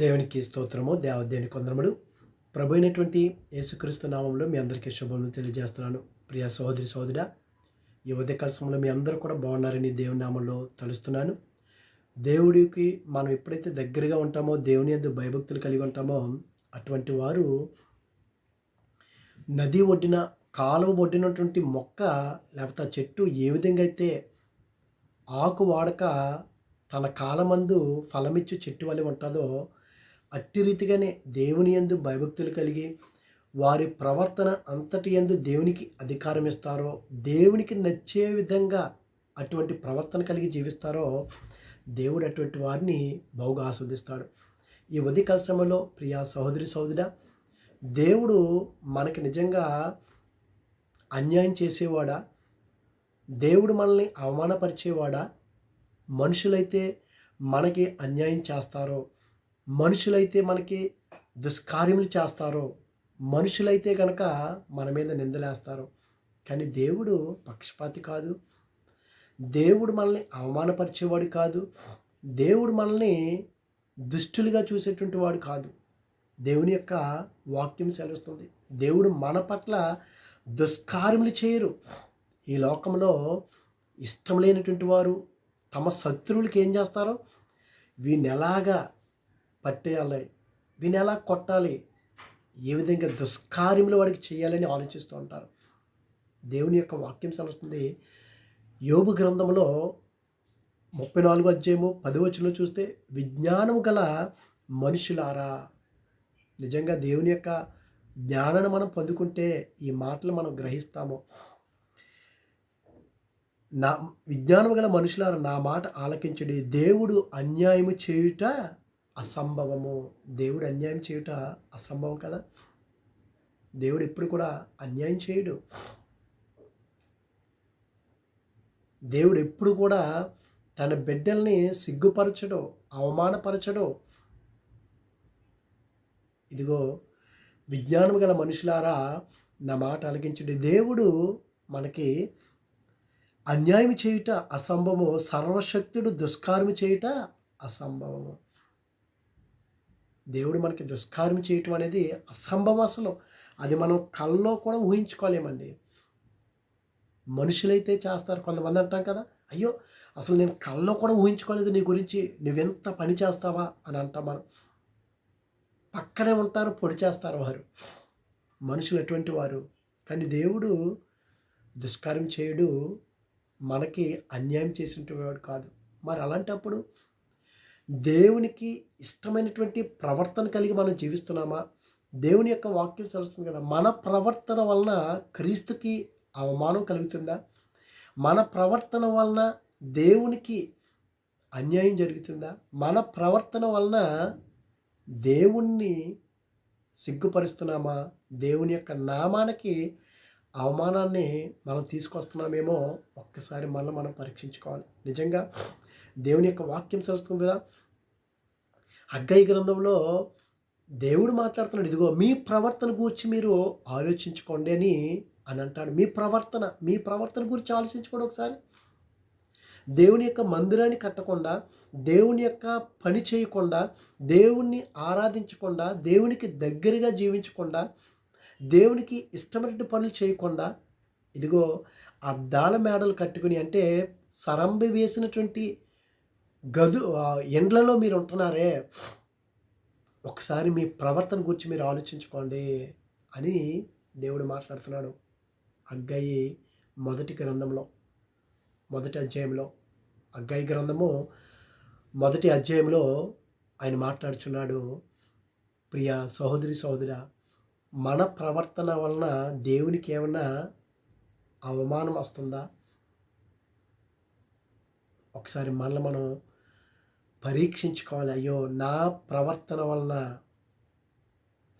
దేవునికి స్తోత్రము దేవదేవుని కొందరములు. ప్రభు అయినటువంటి యేసుక్రీస్తు నామంలో మీ అందరికీ శుభములు తెలియజేస్తున్నాను. ప్రియ సహోదరి సోదరుడ ఈ ఉదయకాల సమయంలో మీ అందరూ కూడా బాగున్నారని దేవుని నామంలో తలుస్తున్నాను. దేవుడికి మనం ఎప్పుడైతే దగ్గరగా ఉంటామో దేవుని ఎందు భయభక్తులు కలిగి ఉంటామో అటువంటి వారు నది ఒడ్డిన కాలువ ఒడ్డినటువంటి మొక్క లేకపోతే ఆ చెట్టు ఏ విధంగా అయితే ఆకు వాడక తన కాలమందు ఫలమిచ్చు చెట్టు వలె ఉంటుందో అట్టి రీతిగానే దేవుని యందు భయభక్తులు కలిగి వారి ప్రవర్తన అంతటి ఎందు దేవునికి అధికారం ఇస్తారో దేవునికి నచ్చే విధంగా అటువంటి ప్రవర్తన కలిగి జీవిస్తారో దేవుడు అటువంటి వారిని బహుగా ఆస్వాదిస్తాడు. ఈ ఉదయకాల సమయంలో ప్రియా సహోదరి సహోదర దేవుడు మనకి నిజంగా అన్యాయం చేసేవాడా? దేవుడు మనల్ని అవమానపరిచేవాడా? మనుషులైతే మనకి అన్యాయం చేస్తారో మనుషులైతే మనకి దుష్కార్యములు చేస్తారో మనుషులైతే కనుక మన మీద నిందలేస్తారో. కానీ దేవుడు పక్షపాతి కాదు. దేవుడు మనల్ని అవమానపరిచేవాడు కాదు. దేవుడు మనల్ని దుష్టులుగా చూసేటువంటి వాడు కాదు. దేవుని యొక్క వాక్యం సెలవుస్తుంది. దేవుడు మన పట్ల దుష్కార్యములు చేయరు. ఈ లోకంలో ఇష్టం లేనటువంటి వారు తమ శత్రువులకి ఏం చేస్తారో వీని ఎలాగా పట్టేయాలి. దీన్ని ఎలా కొట్టాలి? ఏ విధంగా దుష్కార్యములు వాడికి చేయాలని ఆలోచిస్తూ ఉంటారు. దేవుని యొక్క వాక్యం సెలవుస్తుంది. యోగు గ్రంథంలో ముప్పై నాలుగు అధ్యాయము పదివచనంలో చూస్తే విజ్ఞానము గల మనుషులారా నిజంగా దేవుని యొక్క జ్ఞానాన్ని మనం పొందుకుంటే ఈ మాటలు మనం గ్రహిస్తాము. నా విజ్ఞానం గల మనుషులారా నా మాట ఆలకించడి. దేవుడు అన్యాయము చేయుట అసంభవము. దేవుడు అన్యాయం చేయుట అసంభవం కదా? దేవుడు ఎప్పుడు కూడా అన్యాయం చేయడు. దేవుడు ఎప్పుడు కూడా తన బిడ్డల్ని సిగ్గుపరచడు అవమానపరచడు. ఇదిగో విజ్ఞానం గల మనుషులారా నా మాట అలగించడు దేవుడు మనకి అన్యాయం చేయుట అసంభవము సర్వశక్తుడు దుష్కారం చేయుట అసంభవము. దేవుడు మనకి దుష్కారం చేయటం అనేది అసంభవం అసలు. అది మనం కళ్ళలో కూడా ఊహించుకోలేమండి. మనుషులైతే చేస్తారు కొంతమంది అంటాం కదా అయ్యో అసలు నేను కళ్ళలో కూడా ఊహించుకోలేదు నీ గురించి నువ్వెంత పని చేస్తావా అని అంటాం మనం. పక్కనే ఉంటారు పొడి చేస్తారు వారు. మనుషులు ఎటువంటి వారు? కానీ దేవుడు దుష్కారం చేయడు మనకి అన్యాయం చేసినటువంటి కాదు. మరి అలాంటప్పుడు దేవునికి ఇష్టమైనటువంటి ప్రవర్తన కలిగి మనం జీవిస్తున్నామా? దేవుని యొక్క వాక్యం చదువుతుంది కదా మన ప్రవర్తన వలన క్రీస్తుకి అవమానం కలుగుతుందా? మన ప్రవర్తన వలన దేవునికి అన్యాయం జరుగుతుందా? మన ప్రవర్తన వలన దేవుణ్ణి సిగ్గుపరుస్తున్నామా? దేవుని యొక్క నామానికి అవమానాన్ని మనం తీసుకొస్తున్నామేమో ఒక్కసారి మళ్ళీ మనం పరీక్షించుకోవాలి. నిజంగా దేవుని యొక్క వాక్యం చదువుతుంది కదా? అగ్గయ్య గ్రంథంలో దేవుడు మాట్లాడుతున్నాడు ఇదిగో మీ ప్రవర్తన గురించి మీరు ఆలోచించుకోండి అని అని అంటాడు. మీ ప్రవర్తన మీ ప్రవర్తన గురించి ఆలోచించుకోండి ఒకసారి. దేవుని యొక్క మందిరాన్ని కట్టకుండా దేవుని యొక్క పని చేయకుండా దేవుణ్ణి ఆరాధించకుండా దేవునికి దగ్గరగా జీవించకుండా దేవునికి ఇష్టమైన పనులు చేయకుండా ఇదిగో అద్దాల మేడలు కట్టుకుని అంటే సరంబి వేసినటువంటి గదు ఎండ్లలో మీరు ఉంటున్నారే ఒకసారి మీ ప్రవర్తన గురించి మీరు ఆలోచించుకోండి అని దేవుడు మాట్లాడుతున్నాడు. అగ్గయి మొదటి గ్రంథంలో మొదటి అధ్యాయంలో అగ్గయి గ్రంథము మొదటి అధ్యాయంలో ఆయన మాట్లాడుచున్నాడు. ప్రియ సహోదరి సహోదర మన ప్రవర్తన వలన దేవునికి ఏమన్నా అవమానం వస్తుందా? ఒకసారి మళ్ళీ మనం పరీక్షించుకోవాలి అయ్యో నా ప్రవర్తన వలన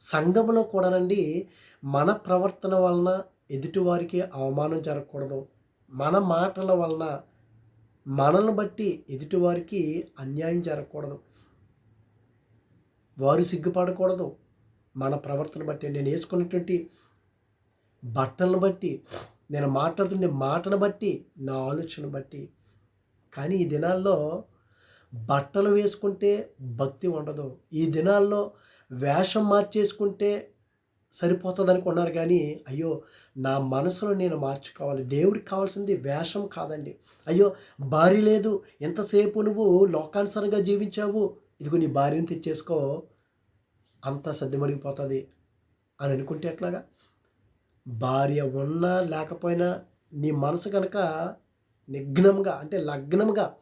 సంఘంలో కూడానండి మన ప్రవర్తన వలన ఎదుటివారికి అవమానం జరగకూడదు. మన మాటల వలన మనల్ని బట్టి ఎదుటివారికి అన్యాయం జరగకూడదు. వారు సిగ్గుపడకూడదు. మన ప్రవర్తన బట్టి నేను వేసుకున్నటువంటి బట్టలను బట్టి నేను మాట్లాడుతుండే మాటను బట్టి నా ఆలోచన బట్టి. కానీ ఈ దినాల్లో బట్టలు వేసుకుంటే భక్తి ఉండదు. ఈ దినాల్లో వేషం మార్చేసుకుంటే సరిపోతుంది అనుకున్నారు కానీ అయ్యో నా మనసులో నేను మార్చుకోవాలి. దేవుడికి కావాల్సింది వేషం కాదండి. అయ్యో భార్య లేదు ఎంతసేపు నువ్వు లోకానుసరంగా జీవించావు. ఇదిగో నీ భార్యను తెచ్చేసుకో అంతా సర్దిమడిగిపోతుంది అని అనుకుంటే ఎట్లాగా? భార్య ఉన్నా లేకపోయినా నీ మనసు కనుక నిఘ్నంగా అంటే లగ్నంగా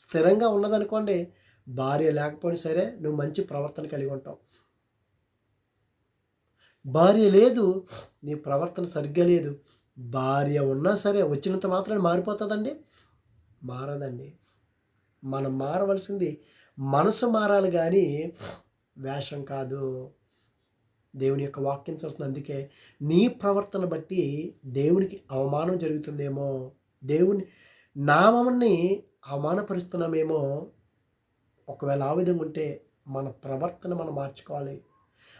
స్థిరంగా ఉన్నదనుకోండి భార్య లేకపోయినా సరే నువ్వు మంచి ప్రవర్తన కలిగి ఉంటావు. భార్య లేదు నీ ప్రవర్తన సరిగ్గా లేదు భార్య ఉన్నా సరే వచ్చినంత మాత్రమే మారిపోతుందండి? మారదండి. మనం మారవలసింది మనసు మారాలి కానీ వేషం కాదు. దేవుని యొక్క వాక్యం చదువుతుంది. అందుకే నీ ప్రవర్తన బట్టి దేవునికి అవమానం జరుగుతుందేమో. దేవుని నామముని అవమానపరుస్తున్నామేమో ఒకవేళ ఆ విధంగా ఉంటే మన ప్రవర్తన మనం మార్చుకోవాలి.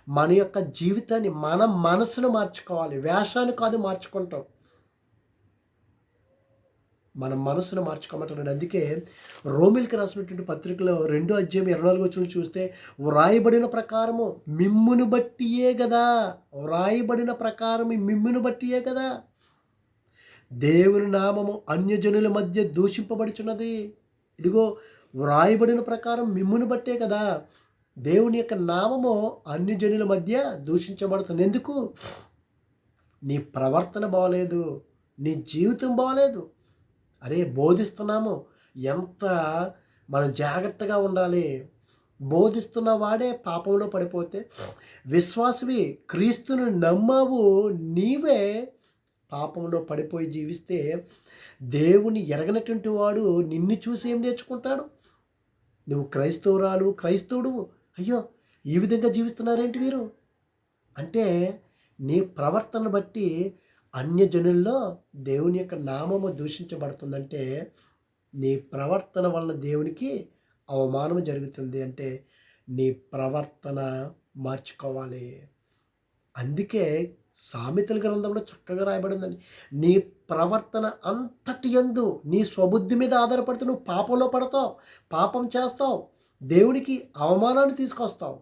మన యొక్క జీవితాన్ని మన మనసును మార్చుకోవాలి. వేషాన్ని కాదు మార్చుకుంటాం. మన మనసును మార్చుకోమంటున్నాడు. అందుకే రోమిల్కి రాసినటువంటి పత్రికలో రెండో అధ్యాయం ఇరవై నాలుగు వచ్చిన చూస్తే వ్రాయబడిన ప్రకారము మిమ్మును బట్టియే కదా వ్రాయబడిన ప్రకారం మిమ్మును బట్టియే కదా దేవుని నామము అన్యజనుల మధ్య దూషింపబడుచున్నది. ఇదిగో వ్రాయబడిన ప్రకారం మిమ్మును బట్టే కదా దేవుని యొక్క నామము అన్యజనుల మధ్య దూషించబడుతుంది. ఎందుకు? నీ ప్రవర్తన బాగలేదు నీ జీవితం బాగలేదు అరే బోధిస్తున్నాము ఎంత మనం జాగ్రత్తగా ఉండాలి. బోధిస్తున్న వాడే పాపంలో పడిపోతే విశ్వాసవి క్రీస్తును నమ్మావు నీవే పాపంలో పడిపోయి జీవిస్తే దేవుని ఎరగనటువంటి వాడు నిన్ను చూసి ఏం నేర్చుకుంటాడు? నువ్వు క్రైస్తవురాలు క్రైస్తవుడు అయ్యో ఈ విధంగా జీవిస్తున్నారేంటి వీరు? అంటే నీ ప్రవర్తన బట్టి అన్యజనుల్లో దేవుని యొక్క నామము దూషించబడుతుందంటే నీ ప్రవర్తన వలన దేవునికి అవమానం జరుగుతుంది అంటే నీ ప్రవర్తన మార్చుకోవాలి. అందుకే సామెతల గ్రంథంలో చక్కగా రాయబడిందండి. నీ ప్రవర్తన అంతటి ఎందు నీ స్వబుద్ధి మీద ఆధారపడితే నువ్వు పాపంలో పడతావు పాపం చేస్తావు దేవునికి అవమానాన్ని తీసుకొస్తావు.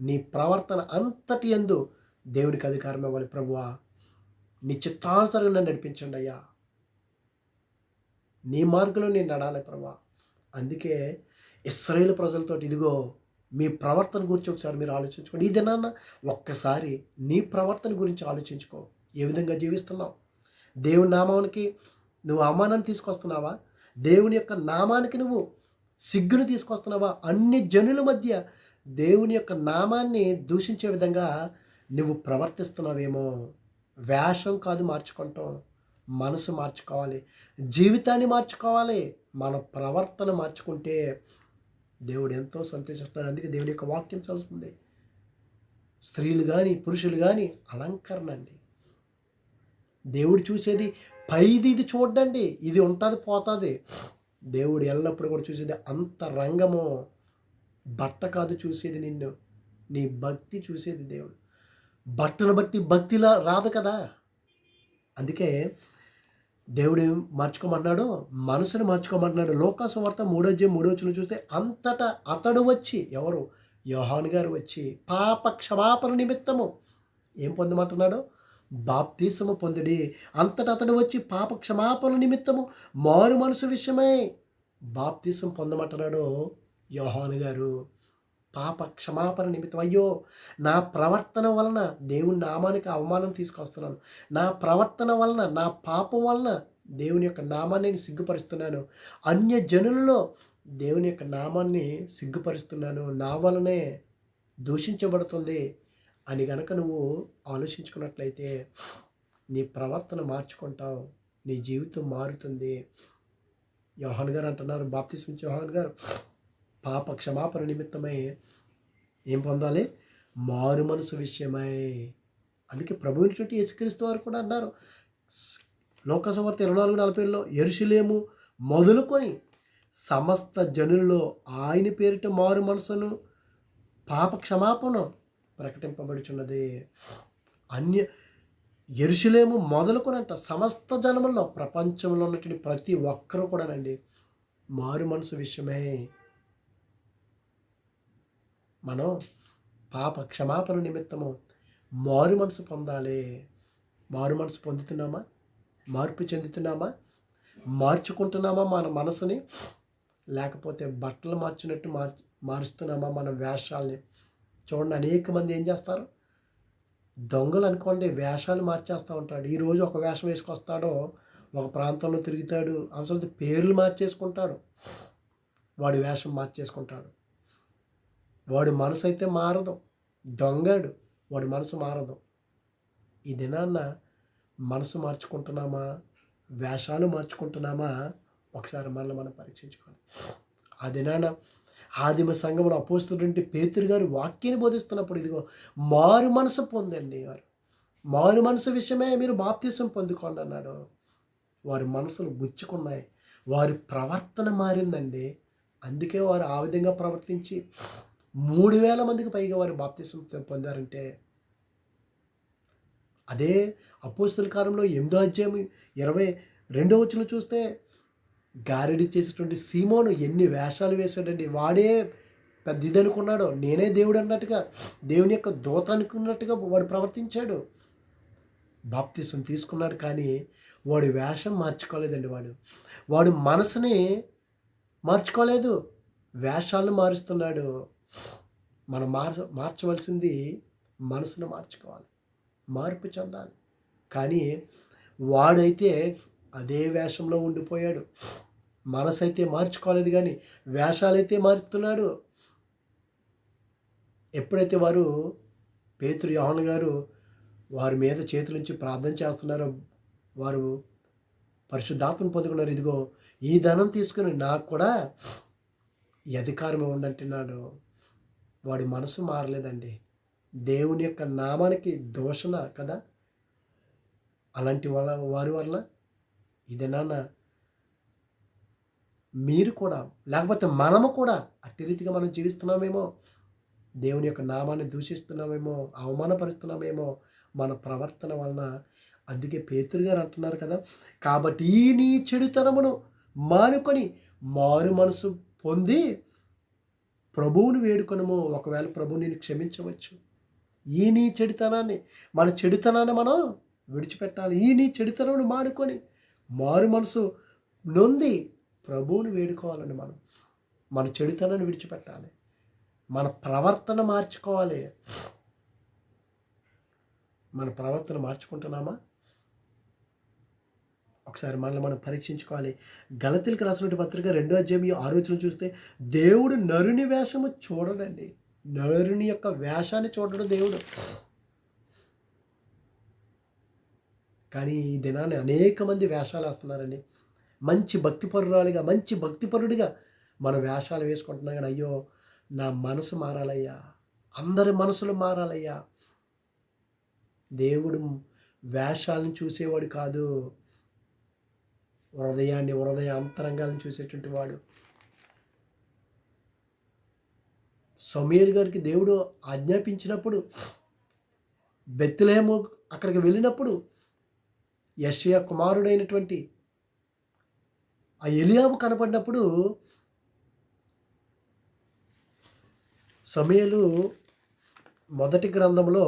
నీ ప్రవర్తన అంతటి ఎందు దేవునికి అధికారం ఇవ్వాలి ప్రభువా. నీ చిత్తానుసరంగా నన్ను నడిపించండి అయ్యా. నీ మార్గంలో నేను నడాలి ప్రభా అందుకే ఇస్రాయేల్ ప్రజలతో ఇదిగో మీ ప్రవర్తన గురించి ఒకసారి మీరు ఆలోచించుకోండి. ఈ దినాన్న ఒక్కసారి నీ ప్రవర్తన గురించి ఆలోచించుకో. ఏ విధంగా జీవిస్తున్నావు? దేవుని నామానికి నువ్వు అవమానాన్ని తీసుకొస్తున్నావా? దేవుని యొక్క నామానికి నువ్వు సిగ్గును తీసుకొస్తున్నావా? అన్ని జనుల మధ్య దేవుని యొక్క నామాన్ని దూషించే విధంగా నువ్వు ప్రవర్తిస్తున్నావేమో? వేషం కాదు మార్చుకుంటాం. మనసు మార్చుకోవాలి. జీవితాన్ని మార్చుకోవాలి. మన ప్రవర్తన మార్చుకుంటే దేవుడు ఎంతో సంతోషిస్తాడు అందుకే దేవుని యొక్క వాక్యం చదువుతుంది. స్త్రీలు కానీ పురుషులు కానీ అలంకరణ అండి దేవుడు చూసేది పైది ఇది చూడండి. ఇది ఉంటుంది పోతుంది. దేవుడు ఎల్లప్పుడు కూడా చూసేది అంత రంగము. బట్ట కాదు చూసేది నిన్ను. నీ భక్తి చూసేది దేవుడు. బట్టను బట్టి భక్తిలా రాదు కదా. అందుకే దేవుడు ఏం మార్చుకోమన్నాడు? మనసును మార్చుకోమన్నాడు. లోకాసు వార్త మూడో మూడో వచ్చిన చూస్తే అంతటా అతడు వచ్చి ఎవరు? యోహాన్ గారు వచ్చి పాప క్షమాపణ నిమిత్తము ఏం పొందమంటున్నాడు? బాప్తీసము పొందిడి. అంతటా అతడు వచ్చి పాప క్షమాపణ నిమిత్తము మారు మనసు విషయమై బాప్తీసం పొందమంటున్నాడు యోహాన్ గారు. పాప క్షమాపణ నిమిత్తం. అయ్యో నా ప్రవర్తన వలన దేవుని నామానికి అవమానం తీసుకొస్తున్నాను. నా ప్రవర్తన వలన నా పాపం వలన దేవుని యొక్క నామాన్ని నేను సిగ్గుపరుస్తున్నాను. అన్య జనులలో దేవుని యొక్క నామాన్ని సిగ్గుపరుస్తున్నాను. నా వలనే దూషించబడుతుంది అని గనక నువ్వు ఆలోచించుకున్నట్లయితే నీ ప్రవర్తన మార్చుకుంటావు. నీ జీవితం మారుతుంది. యోహన్ గారు అంటున్నారు బాప్తిస్మించి యోహన్ గారు పాప క్షమాపణ నిమిత్తమై ఏం పొందాలి? మారు మనసు విషయమై. అందుకే ప్రభు అయినటువంటి యేసుక్రీస్తు వారు కూడా అన్నారు. లోకసవార్త ఇరవై నాలుగు నలభైలో ఎరుషులేము మొదలుకొని సమస్త జనుల్లో ఆయన పేరిట మారు మనసును పాప క్షమాపణ ప్రకటింపబడుచున్నది. అన్య ఎరుషులేము మొదలుకొనంట సమస్త జనముల్లో ప్రపంచంలో ఉన్నటువంటి ప్రతి ఒక్కరూ కూడానండి మారు మనసు విషయమే మనం పాప క్షమాపణ నిమిత్తము మారు మనసు పొందాలి. మారు మనసు పొందుతున్నామా? మార్పు చెందుతున్నామా? మార్చుకుంటున్నామా మన మనసుని? లేకపోతే బట్టలు మార్చినట్టు మార్ మారుస్తున్నామా మన వేషాలని? చూడండి అనేక మంది ఏం చేస్తారు? దొంగలు అనుకోండి వేషాలు మార్చేస్తూ ఉంటాడు. ఈరోజు ఒక వేషం వేసుకొస్తాడో ఒక ప్రాంతంలో తిరుగుతాడు అవసరం పేర్లు మార్చేసుకుంటాడు. వాడి వేషం మార్చేసుకుంటాడు. వాడి మనసు అయితే మారదు. దొంగడు. వాడి మనసు మారదు. ఈ దినాన్న మనసు మార్చుకుంటున్నామా? వేషాలు మార్చుకుంటున్నామా? ఒకసారి మనల్ని మనం పరీక్షించుకోవాలి ఆ దినాన ఆదిమ సంఘములు అపోస్తున్నటువంటి పేతురు గారు వాక్యాన్ని బోధిస్తున్నప్పుడు ఇదిగో మారు మనసు పొందండి వారు. మారు మనసు విషయమే మీరు బాప్తీసం పొందుకోండి అన్నాడు. వారి మనసులు గుచ్చుకున్నాయి. వారి ప్రవర్తన మారిందండి. అందుకే వారు ఆ విధంగా ప్రవర్తించి మూడు వేల మందికి పైగా వారు బాప్తిసం పొందారంటే అదే అపోస్తుల కాలంలో ఎనిమిదో అధ్యాయం ఇరవై రెండో వచ్చిన చూస్తే గారెడి చేసేటువంటి సీమోను ఎన్ని వేషాలు వేశాడండి. వాడే పెద్ద ఇది అనుకున్నాడు. నేనే దేవుడు అన్నట్టుగా దేవుని యొక్క దోత అనుకున్నట్టుగా వాడు ప్రవర్తించాడు. బాప్తిసం తీసుకున్నాడు కానీ వాడు వేషం మార్చుకోలేదండి వాడు. వాడు మనసుని మార్చుకోలేదు. వేషాలను మారుస్తున్నాడు. మనం మార్చ మార్చవలసింది మనసును మార్చుకోవాలి. మార్పు చెందాలి. కానీ వాడైతే అదే వేషంలో ఉండిపోయాడు. మనసు అయితే మార్చుకోలేదు కానీ వేషాలైతే మారుతున్నాడు. ఎప్పుడైతే వారు పేతురు యోహన్ గారు వారి మీద చేతులుంచి ప్రార్థన చేస్తున్నారో వారు పరిశుద్ధాత్మను పొందుకున్నారు ఇదిగో ఈ ధనం తీసుకుని నాకు కూడా అధికారం ఇవ్వండి వాడి మనసు మారలేదండి. దేవుని యొక్క నామానికి దోషణ కదా? అలాంటి వాళ్ళ వారి వల్ల ఇదేనా మీరు కూడా లేకపోతే మనము కూడా అట్టి రీతిగా మనం జీవిస్తున్నామేమో? దేవుని యొక్క నామాన్ని దూషిస్తున్నామేమో? అవమానపరుస్తున్నామేమో? మన ప్రవర్తన వలన. అందుకే పేతురు గారు అంటున్నారు కదా కాబట్టి ఈ నీ చెడుతనమును మానుకొని మారు మనసు పొంది ప్రభువుని వేడుకొనము. ఒకవేళ ప్రభు నేను క్షమించవచ్చు. ఈ నీ చెడుతనాన్ని మన చెడుతనాన్ని మనం విడిచిపెట్టాలి. ఈ నీ చెడుతనం మానుకొని మారు మనసు నొంది ప్రభువుని వేడుకోవాలని మనం. మన చెడుతనాన్ని విడిచిపెట్టాలి. మన ప్రవర్తన మార్చుకోవాలి. మన ప్రవర్తన మార్చుకుంటున్నామా? ఒకసారి మనల్ని మనం పరీక్షించుకోవాలి. గలతీలకు రాసినటువంటి పత్రిక రెండో అధ్యాయం ఆలోచన చూస్తే దేవుడు నరుని వేషము చూడడండి. నరుని యొక్క వేషాన్ని చూడడం దేవుడు. కానీ ఈ దినాన్ని అనేక మంది వేషాలు వేస్తున్నారండి. మంచి భక్తిపరురాలుగా మంచి భక్తిపరుడిగా మన వేషాలు వేసుకుంటున్నాం కానీ అయ్యో నా మనసు మారాలయ్యా. అందరి మనసులు మారాలయ్యా. దేవుడు వేషాలను చూసేవాడు కాదు. హృదయాన్ని హృదయ అంతరంగాలను చూసేటువంటి వాడు. సమీర్ గారికి దేవుడు ఆజ్ఞాపించినప్పుడు బెత్తులేము అక్కడికి వెళ్ళినప్పుడు యశ్య కుమారుడైనటువంటి ఆ ఎలియాబు కనపడినప్పుడు సమయలు మొదటి గ్రంథంలో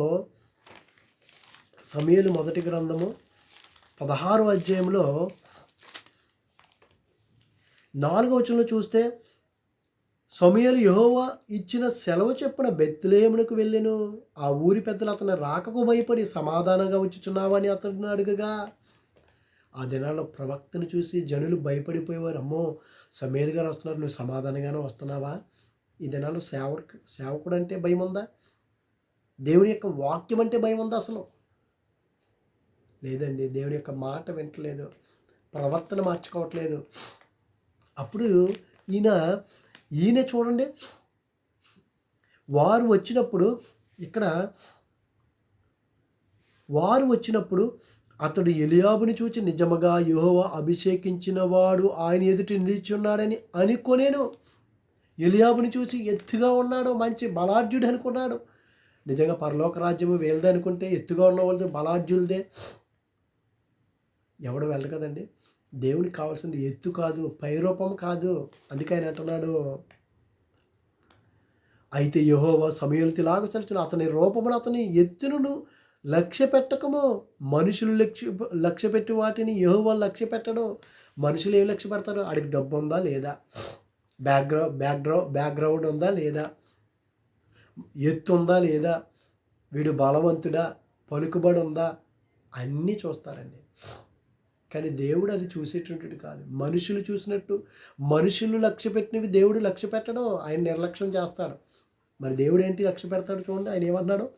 సమయలు మొదటి గ్రంథము పదహారు అధ్యాయంలో నాలుగో వచనంలో చూస్తే సమయలు యహోవా ఇచ్చిన సెలవు చెప్పిన బెత్తులేమునకు వెళ్ళాను. ఆ ఊరి పెద్దలు అతను రాకకు భయపడి సమాధానంగా ఉంచుచున్నావని అతను అడుగగా ఆ దినాల్లో ప్రవక్తను చూసి జనులు భయపడిపోయేవారు. అమ్మో సమేలు గారు వస్తున్నారు నువ్వు సమాధానంగానే వస్తున్నావా? ఈ దినాల్లో సేవకు సేవకుడు అంటే భయం ఉందా దేవుని యొక్క వాక్యం అంటే భయం ఉందా అసలు? లేదండి దేవుని యొక్క మాట వింటలేదు. ప్రవర్తన మార్చుకోవట్లేదు. అప్పుడు ఈయన ఈయన చూడండి. వారు వచ్చినప్పుడు ఇక్కడ వారు వచ్చినప్పుడు అతడు ఎలియాబుని చూచి నిజముగా యుహోవ అభిషేకించిన వాడు ఆయన ఎదుటి నిలిచున్నాడని అనుకోనేను. ఎలియాబుని చూసి ఎత్తుగా ఉన్నాడు మంచి బలాఢ్యుడు అనుకున్నాడు. నిజంగా పరలోక రాజ్యము వేలదే అనుకుంటే ఎత్తుగా ఉన్న వాళ్ళది బలాఢ్యులదే. ఎవడు వెళ్ళరు కదండి. దేవునికి కావాల్సింది ఎత్తు కాదు పైరూపం కాదు. అందుకే ఆయన అంటున్నాడు అయితే యహోవా సమయలతిలాగా చలుచును అతని రూపమును అతని ఎత్తును లక్ష్య పెట్టకము. మనుషులు లక్ష్య లక్ష్య పెట్టి వాటిని యహోవా లక్ష్య పెట్టడు. మనుషులు ఏం లక్ష్య పెడతారు? ఆడికి డబ్బు ఉందా లేదా? బ్యాక్గ్రౌ బ్యాక్గ్రౌ బ్యాక్గ్రౌండ్ ఉందా లేదా? ఎత్తు ఉందా లేదా? వీడు బలవంతుడా? పలుకుబడి ఉందా? అన్నీ చూస్తారండి. కానీ దేవుడు అది చూసేటటువంటి కాదు. మనుషులు చూసినట్టు మనుషులు లక్ష్య పెట్టినవి దేవుడు లక్ష్య పెట్టడం ఆయన నిర్లక్ష్యం చేస్తాడు. మరి దేవుడు ఏంటి లక్ష్య పెడతాడు చూడండి ఆయన ఏమన్నాడు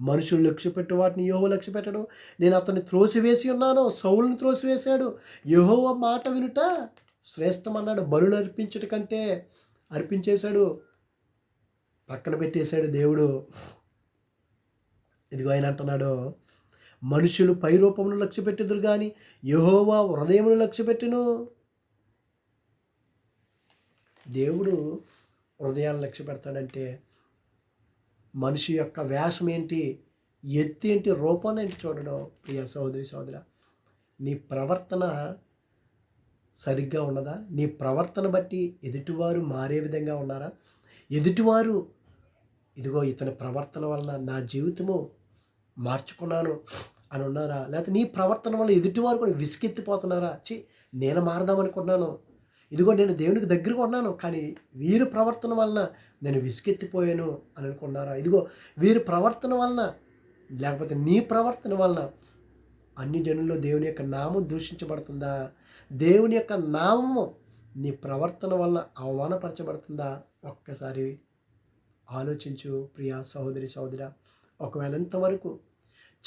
మనుషులు లక్ష్య పెట్టు వాటిని యోహో లక్ష్య పెట్టడం. నేను అతన్ని త్రోసివేసి ఉన్నాను సౌలను త్రోసివేశాడు. యహోవ మాట వినుట శ్రేష్టం అన్నాడు బరులు అర్పించుట కంటే అర్పించేశాడు పక్కన పెట్టేశాడు దేవుడు. ఇదిగో ఆయన అంటున్నాడు మనుషులు పై లక్ష్యపెట్టుదురు లక్ష్య కానీ యహోవా హృదయమును లక్ష్యపెట్టును దేవుడు హృదయాన్ని లక్ష్య పెడతాడంటే మనిషి యొక్క వ్యాసం ఏంటి ఎత్తి ఏంటి రూపం ఏంటి చూడడం ప్రియ సోదరి సోదర నీ ప్రవర్తన సరిగ్గా ఉన్నదా? నీ ప్రవర్తన బట్టి ఎదుటివారు మారే విధంగా ఉన్నారా? ఎదుటివారు ఇదిగో ఇతని ప్రవర్తన వలన నా జీవితము మార్చుకున్నాను అని ఉన్నారా? లేకపోతే నీ ప్రవర్తన వల్ల ఎదుటివారు కూడా విసిగెత్తిపోతున్నారా చి నేను మారదామనుకున్నాను ఇదిగో నేను దేవునికి దగ్గరగా ఉన్నాను కానీ వీరి ప్రవర్తన వలన నేను విసిగెత్తిపోయాను అని అనుకున్నారా ఇదిగో వీరి ప్రవర్తన వలన లేకపోతే నీ ప్రవర్తన వలన అన్ని జనుల్లో దేవుని యొక్క నామం దూషించబడుతుందా? దేవుని యొక్క నామము నీ ప్రవర్తన వలన అవమానపరచబడుతుందా? ఒక్కసారి ఆలోచించు ప్రియా సహోదరి సహోదరా. ఒకవేళ ఎంతవరకు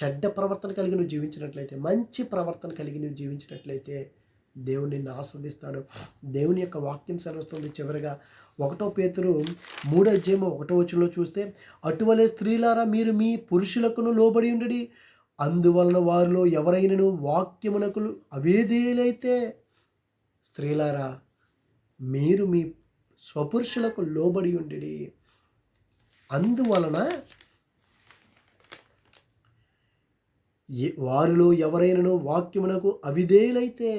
చెడ్డ ప్రవర్తన కలిగి నువ్వు జీవించినట్లయితే మంచి ప్రవర్తన కలిగి నువ్వు జీవించినట్లయితే దేవుని నిన్ను ఆస్వాదిస్తాడు. దేవుని యొక్క వాక్యం సెలవుస్తుంది చివరిగా. ఒకటో పేతురు మూడో అధ్యాయం ఒకటో వచ్చంలో చూస్తే అటువలే స్త్రీలారా మీరు మీ పురుషులకును లోబడి ఉండడి. అందువలన వారిలో ఎవరైనను వాక్యమునకులు అవేదేలైతే స్త్రీలారా మీరు మీ స్వపురుషులకు లోబడి ఉండడి. అందువలన వారిలో ఎవరైనను వాక్యమునకు అవిధేయులైతే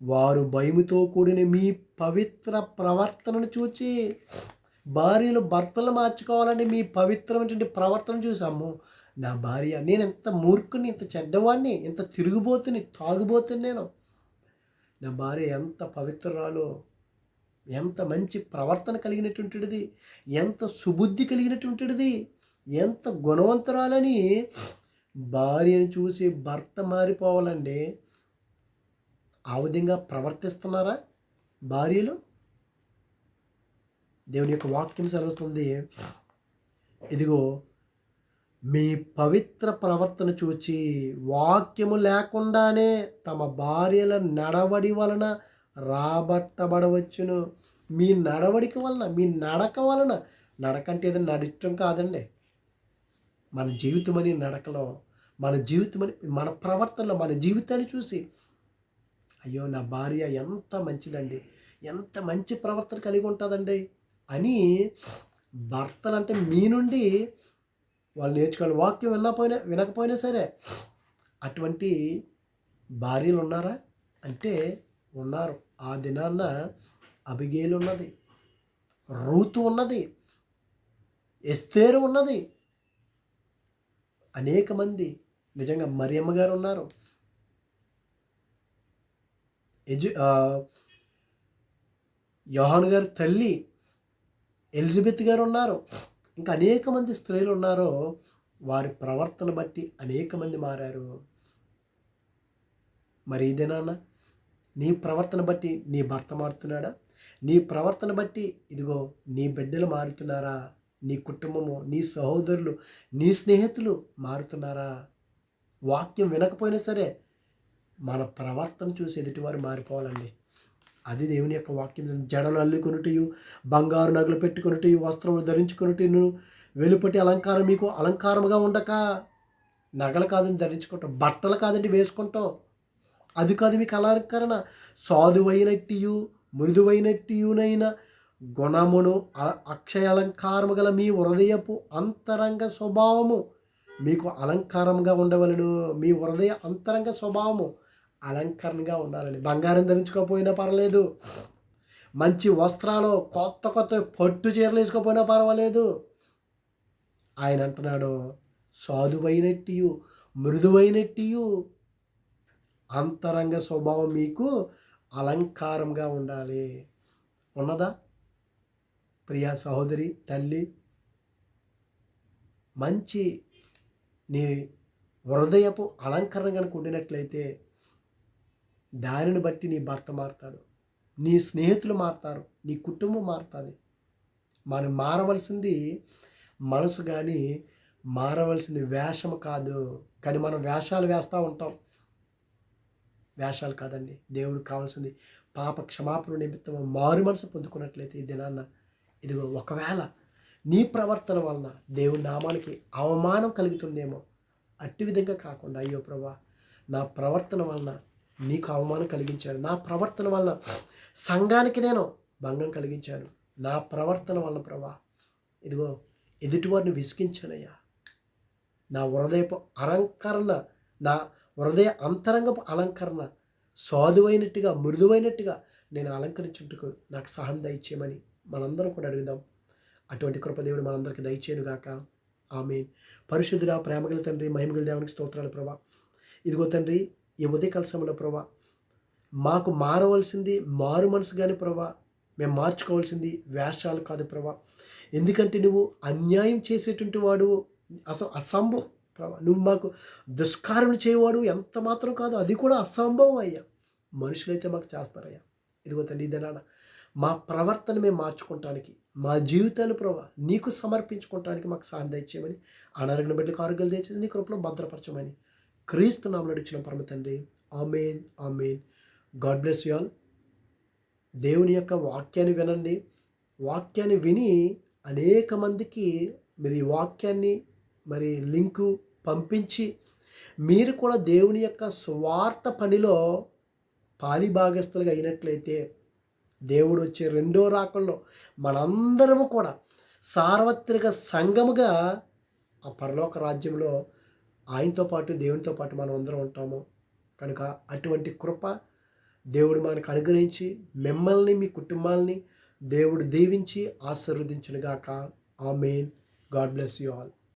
వారు భయముతో కూడిన మీ పవిత్ర ప్రవర్తనను చూచి భార్యలు భర్తలు మార్చుకోవాలని మీ పవిత్రమైనటువంటి ప్రవర్తన చూసాము నా భార్య నేను ఎంత మూర్ఖుని ఇంత చెడ్డవాడిని ఇంత తిరుగుబోతుని తాగుబోతుని నేను. నా భార్య ఎంత పవిత్రరాలో ఎంత మంచి ప్రవర్తన కలిగినటువంటిది ఎంత సుబుద్ధి కలిగినటువంటిది ఎంత గుణవంతురాలని భార్యను చూసి భర్త మారిపోవాలండి. ఆ విధంగా ప్రవర్తిస్తున్నారా భార్యలు? దేవుని యొక్క వాక్యం సెలవుస్తుంది ఇదిగో మీ పవిత్ర ప్రవర్తన చూచి వాక్యము లేకుండానే తమ భార్యల నడవడి వలన రాబట్టబడవచ్చును. మీ నడవడిక వలన మీ నడక వలన నడక అంటే ఏదైనా నడిచడం కాదండి. మన జీవితమని నడకలో మన జీవితమని మన ప్రవర్తనలో మన జీవితాన్ని చూసి అయ్యో నా భార్య ఎంత మంచిదండి ఎంత మంచి ప్రవర్తన కలిగి ఉంటుందండి అని భర్తలు అంటే మీ నుండి వాళ్ళు నేర్చుకోవాలి వాక్యం వెళ్ళకపోయినా వినకపోయినా సరే అటువంటి భార్యలు ఉన్నారా? అంటే ఉన్నారు. ఆ దినాన్న అబిగేలు ఉన్నది రూతు ఉన్నది ఎస్తేరు ఉన్నది అనేక మంది నిజంగా మరియమ్మ గారు ఉన్నారు. ఎజు యోహాన్ గారి తల్లి ఎలిజబెత్ గారు ఉన్నారు. ఇంకా అనేక మంది స్త్రీలు ఉన్నారో వారి ప్రవర్తన బట్టి అనేక మంది మారారు. మరి ఇదేనా నీ ప్రవర్తన బట్టి నీ భర్త మారుతున్నాడా? నీ ప్రవర్తన బట్టి ఇదిగో నీ బిడ్డలు మారుతున్నారా? నీ కుటుంబము నీ సహోదరులు నీ స్నేహితులు మారుతున్నారా? వాక్యం వినకపోయినా సరే మన ప్రవర్తన చూసి ఎదుటివారు మారిపోవాలండి. అది దేవుని యొక్క వాక్యం. జడలు అల్లుకొనుటయు బంగారు నగలు పెట్టుకొనుటయు వస్త్రములు ధరించుకొనుటను వెలుపటి అలంకారం మీకు అలంకారముగా ఉండక నగలు కాదని ధరించుకుంటాం బట్టలు కాదండి వేసుకుంటాం. అది కాదు మీకు అలంకరణ. సాధువైనట్టియు మృదువైనట్టునైనా గుణమును అ- అక్షయ అలంకారము గల మీ హృదయపు అంతరంగ స్వభావము మీకు అలంకారంగా ఉండవలను. మీ హృదయ అంతరంగ స్వభావము అలంకరణగా ఉండాలని. బంగారం ధరించుకోకపోయినా పర్వాలేదు. మంచి వస్త్రాలు కొత్త కొత్త పట్టు చీరలు వేసుకోకపోయినా పర్వాలేదు. ఆయన అంటున్నాడు సాధువైనట్టియు మృదువైనట్టియు అంతరంగ స్వభావం మీకు అలంకారంగా ఉండాలి. ఉన్నదా? ప్రియా సహోదరి తల్లి మంచి నీ హృదయపు అలంకరణ కనుక ఉండినట్లయితే దానిని బట్టి నీ భర్త మారుతాడు. నీ స్నేహితులు మారుతారు నీ కుటుంబం మారుతుంది. మనం మారవలసింది మనసు కానీ మారవలసింది వేషము కాదు. కానీ మనం వేషాలు వేస్తూ ఉంటాం. వేషాలు కాదండి దేవుడు కావాల్సింది పాప క్షమాపణ నిమిత్తం మారు మనసు పొందుకున్నట్లయితే ఈ దినాన్న ఇదిగో ఒకవేళ నీ ప్రవర్తన వలన దేవుని నామానికి అవమానం కలుగుతుందేమో అట్టి విధంగా కాకుండా అయ్యో ప్రభా నా ప్రవర్తన వలన నీకు అవమానం కలిగించాను. నా ప్రవర్తన వలన సంఘానికి నేను భంగం కలిగించాను. నా ప్రవర్తన వలన ప్రభా ఇదిగో ఎదుటివారిని విసిగించానయ్యా. నా హృదయపు అలంకరణ నా హృదయ అంతరంగపు అలంకరణ సాధువైనట్టుగా మృదువైనట్టుగా నేను అలంకరించుటకు నాకు సహాయం దయచేయమని మనందరం కూడా అడుగుదాం. అటువంటి కృపదేవుడు మనందరికీ దయచేయునుగాక. ఆమె పరిశుద్ధుడా ప్రేమగల తండ్రి మహిమగల దేవునికి స్తోత్రాలు ప్రభా. ఇదిగో తండ్రి ఈ ఉదయకాల సమయంలో ప్రభా మాకు మారవలసింది మారు మనసు కానీ ప్రభా మేము మార్చుకోవాల్సింది వేషాలు కాదు ప్రభా. ఎందుకంటే నువ్వు అన్యాయం చేసేటువంటి వాడు అసలు అసంభవం ప్రభా. నువ్వు మాకు దుష్కారం చేయవాడు ఎంత మాత్రం కాదు అది కూడా అసంభవం అయ్యా. మనుషులైతే మాకు చేస్తారయ్యా. ఇదిగో తండ్రి ఇదేనా మా ప్రవర్తన మేము మార్చుకోవటానికి మా జీవితాలు ప్రభా నీకు సమర్పించుకోవటానికి మాకు సాయం దయచేయమని అనారోగ్యం బిడ్డలకు ఆరోగ్యాలు దయచేసి నీ కృపలో భద్రపరచమని క్రీస్తు నామలు అడిచిన పరమ తండ్రి. Amen amen. God bless you all. దేవుని యొక్క వాక్యాన్ని వినండి. వాక్యాన్ని విని అనేక మందికి మీరు ఈ వాక్యాన్ని మరి లింకు పంపించి మీరు కూడా దేవుని యొక్క స్వార్థ పనిలో పాలిభాగస్తులుగా అయినట్లయితే దేవుడు వచ్చే రెండో రాకల్లో మనందరము కూడా సార్వత్రిక సంఘముగా ఆ పరలోక రాజ్యంలో ఆయనతో పాటు దేవునితో పాటు మనం అందరం ఉంటాము. కనుక అటువంటి కృప దేవుడు మనకు అనుగ్రహించి మిమ్మల్ని మీ కుటుంబాలని దేవుడు దీవించి ఆశీర్వదించునుగాక. Amen. God bless you all.